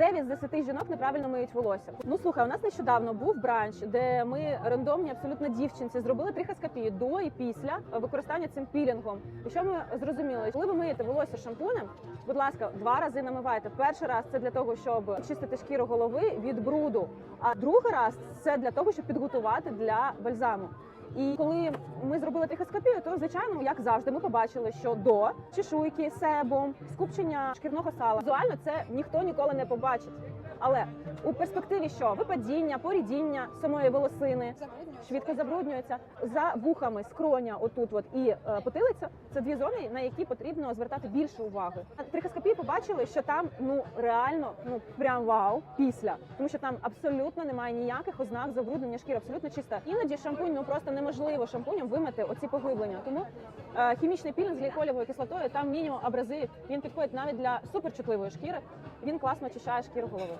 9 з 10 жінок неправильно миють волосся. Ну слухай, у нас нещодавно був бранч, де ми рандомні абсолютно дівчинці зробили трихоскопію до і після використання цим пілінгом. І що ми зрозуміли? Коли ви миєте волосся шампунем, будь ласка, два рази намивайте. Перший раз це для того, щоб очистити шкіру голови від бруду. А другий раз це для того, щоб підготувати для бальзаму. І коли ми зробили трихоскопію, то звичайно, як завжди, ми побачили, що до чешуйки, себом, скупчення шкірного сала візуально це ніхто ніколи не побачить. Але у перспективі що випадіння, порідіння самої волосини швидко забруднюється за вухами, скроня, отут, от і е, потилиця. Це дві зони, на які потрібно звертати більше уваги. На трихоскопії побачили, що там ну реально ну прям вау після, тому що там абсолютно немає ніяких ознак забруднення шкіри, абсолютно чиста. Іноді шампунь ну просто неможливо шампунем вимити оці поглиблення. Тому е, хімічний пілінг з гліколівою кислотою там мінімум абразив. Він підходить навіть для суперчутливої шкіри. Він класно очищає шкіру голови.